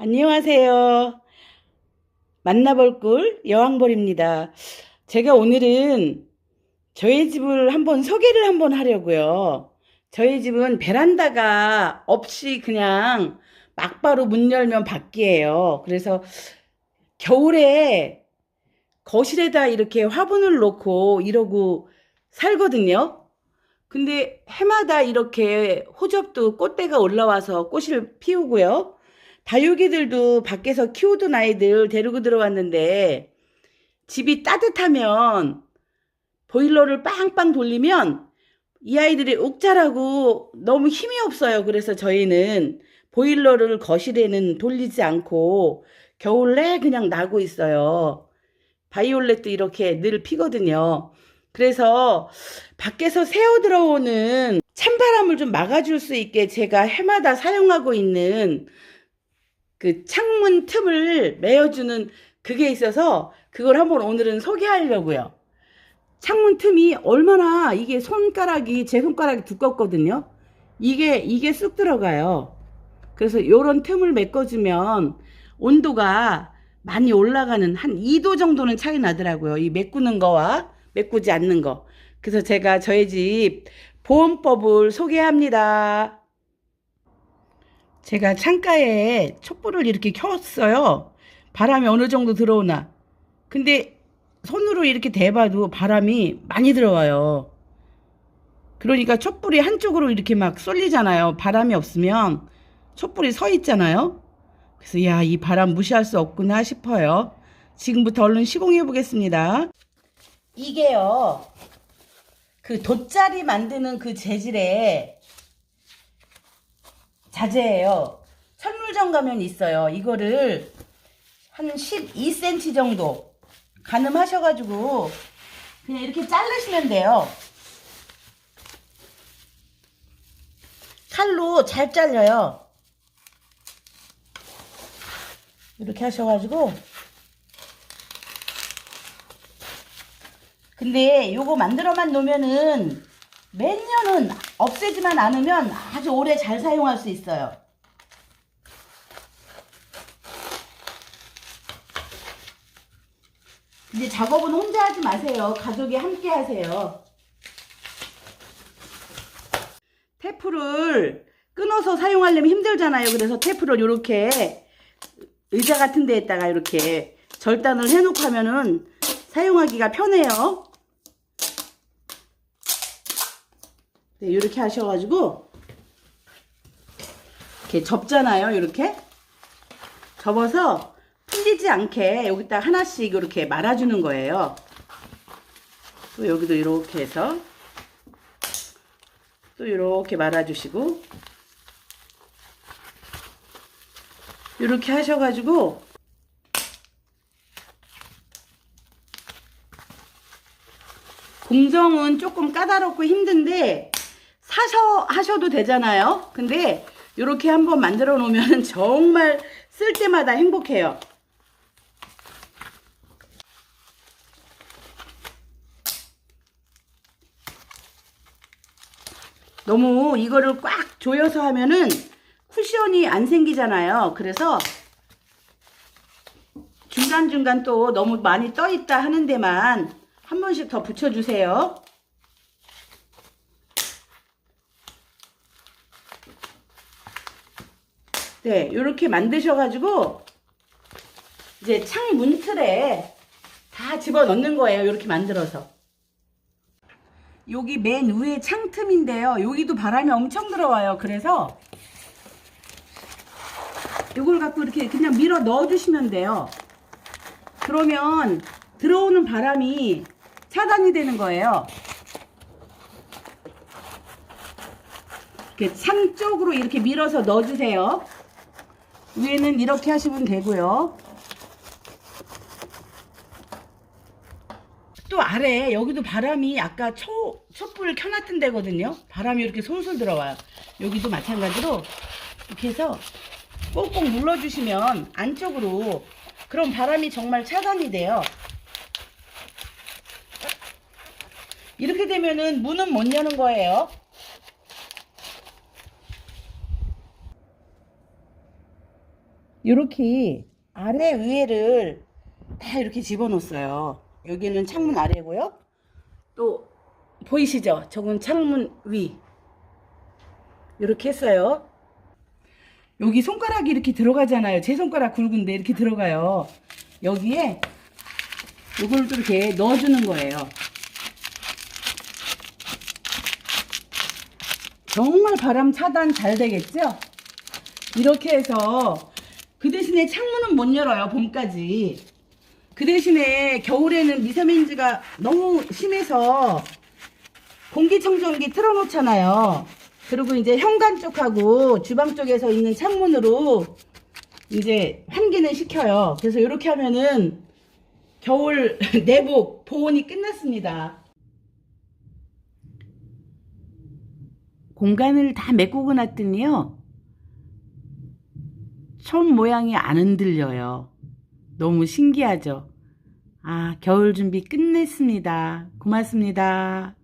안녕하세요. 만나볼 꿀 여왕벌입니다. 제가 오늘은 저희 집을 한번 소개를 한번 하려고요. 저희 집은 베란다가 없이 그냥 막바로 문 열면 밖이에요. 그래서 겨울에 거실에다 이렇게 화분을 놓고 이러고 살거든요. 근데 해마다 이렇게 호접도 꽃대가 올라와서 꽃을 피우고요. 다육이들도 밖에서 키우던 아이들 데리고 들어왔는데 집이 따뜻하면 보일러를 빵빵 돌리면 이 아이들이 옥자라고 너무 힘이 없어요. 그래서 저희는 보일러를 거실에는 돌리지 않고 겨울에 그냥 나고 있어요. 바이올렛도 이렇게 늘 피거든요. 그래서 밖에서 새어 들어오는 찬바람을 좀 막아줄 수 있게 제가 해마다 사용하고 있는 그 창문 틈을 메어주는 그게 있어서 그걸 한번 오늘은 소개하려고요. 창문 틈이 얼마나 이게 손가락이 제 손가락이 두껍거든요. 이게 이게 쑥 들어가요. 그래서 요런 틈을 메꿔주면 온도가 많이 올라가는 한 2도 정도는 차이 나더라고요. 이 메꾸는 거와 메꾸지 않는 거. 그래서 제가 저희 집 보온법을 소개합니다. 제가 창가에 촛불을 이렇게 켰어요. 바람이 어느 정도 들어오나. 근데 손으로 이렇게 대봐도 바람이 많이 들어와요. 그러니까 촛불이 한쪽으로 이렇게 막 쏠리잖아요. 바람이 없으면 촛불이 서 있잖아요. 그래서 야, 이 바람 무시할 수 없구나 싶어요. 지금부터 얼른 시공해 보겠습니다. 이게요. 그 돗자리 만드는 그 재질의 자재예요. 천물점 가면 있어요. 이거를 한 12cm 정도 가늠하셔가지고 그냥 이렇게 자르시면 돼요. 칼로 잘 잘려요. 이렇게 하셔가지고 근데 요거 만들어만 놓으면은 몇 년은 없애지만 않으면 아주 오래 잘 사용할 수 있어요. 이제 작업은 혼자 하지 마세요. 가족이 함께 하세요. 테프를 끊어서 사용하려면 힘들잖아요. 그래서 테프를 이렇게 의자 같은 데에다가 이렇게 절단을 해놓고 하면은 사용하기가 편해요. 네, 이렇게 하셔가지고 이렇게 접잖아요. 이렇게 접어서 풀리지 않게 여기다 하나씩 이렇게 말아주는 거예요. 또 여기도 이렇게 해서 또 이렇게 말아주시고 이렇게 하셔가지고 공정은 조금 까다롭고 힘든데 사서 하셔도 되잖아요. 근데 이렇게 한번 만들어 놓으면 정말 쓸 때마다 행복해요. 너무 이거를 꽉 조여서 하면은 쿠션이 안 생기잖아요. 그래서 중간중간 또 너무 많이 떠 있다 하는 데만 한 번씩 더 붙여주세요. 네, 이렇게 만드셔가지고 이제 창 문틀에 다 집어 넣는 거예요. 이렇게 만들어서. 여기 맨 위에 창틈인데요. 여기도 바람이 엄청 들어와요. 그래서 이걸 갖고 이렇게 그냥 밀어 넣어주시면 돼요. 그러면 들어오는 바람이 차단이 되는 거예요. 이렇게 창 쪽으로 이렇게 밀어서 넣어주세요. 위에는 이렇게 하시면 되고요. 또 아래 여기도 바람이 아까 초, 촛불을 켜놨던 데거든요. 바람이 이렇게 솔솔 들어와요. 여기도 마찬가지로 이렇게 해서 꼭꼭 눌러주시면 안쪽으로 그럼 바람이 정말 차단이 돼요. 이렇게 되면은 문은 못 여는 거예요. 이렇게 아래 위에를 다 이렇게 집어넣었어요. 여기는 창문 아래고요. 또 보이시죠? 저건 창문 위. 이렇게 했어요. 여기 손가락이 이렇게 들어가잖아요. 제 손가락 굵은데 이렇게 들어가요. 여기에 이걸 또 이렇게 넣어주는 거예요. 정말 바람 차단 잘 되겠죠? 이렇게 해서 그 대신에 창문은 못 열어요, 봄까지. 그 대신에 겨울에는 미세먼지가 너무 심해서 공기청정기 틀어놓잖아요. 그리고 이제 현관 쪽하고 주방 쪽에서 있는 창문으로 이제 환기는 시켜요. 그래서 이렇게 하면은 겨울 내복 보온이 끝났습니다. 공간을 다 메꾸고 놨더니요. 천 모양이 안 흔들려요. 너무 신기하죠? 아, 겨울 준비 끝냈습니다. 고맙습니다.